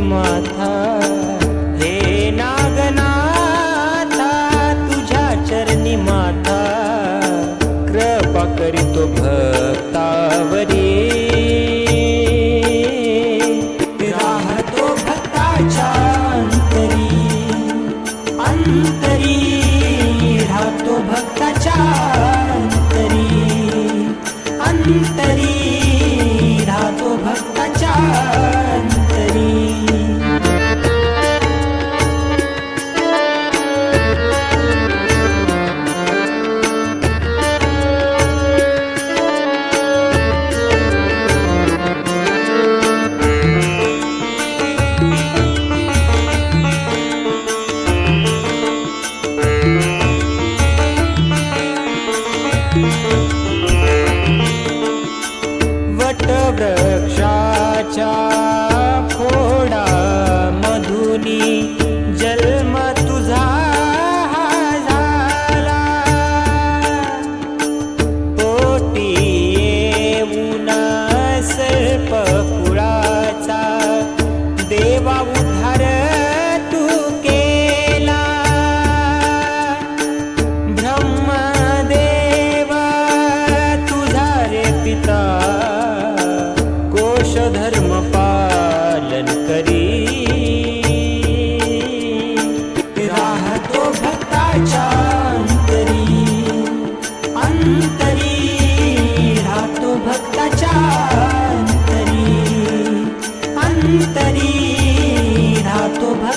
माथा हे नागनाथा तुझ्या चरणी माथा कृपा करीतो भक्तावरी. राहतो भक्ताच्या अंतरी अंतरी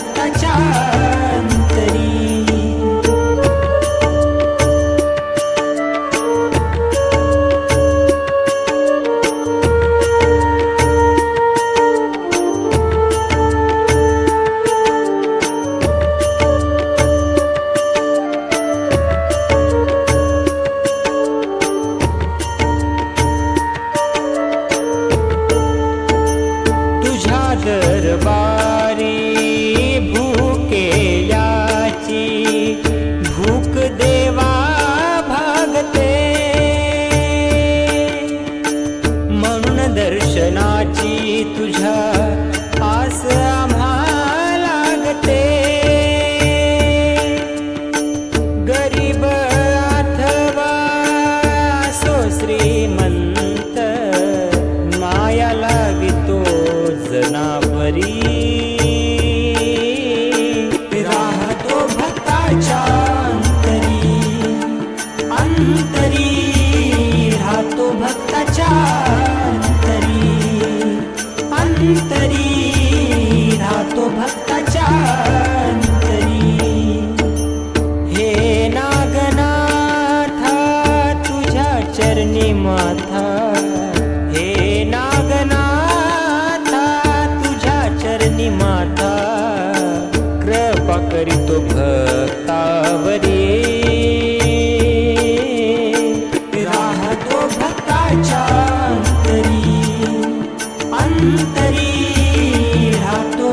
राहतो दर्शनाची तुझ्या आस राहतो भक्ताच्या अंतरी. हे नागनाथा तुझ्या चरणी माथा. हे नागनाथा तुझ्या चरणी माथा. कृपा करीतो भक्तावरी. राहतो भक्ताच्या अंतरी. अंतरी राहतो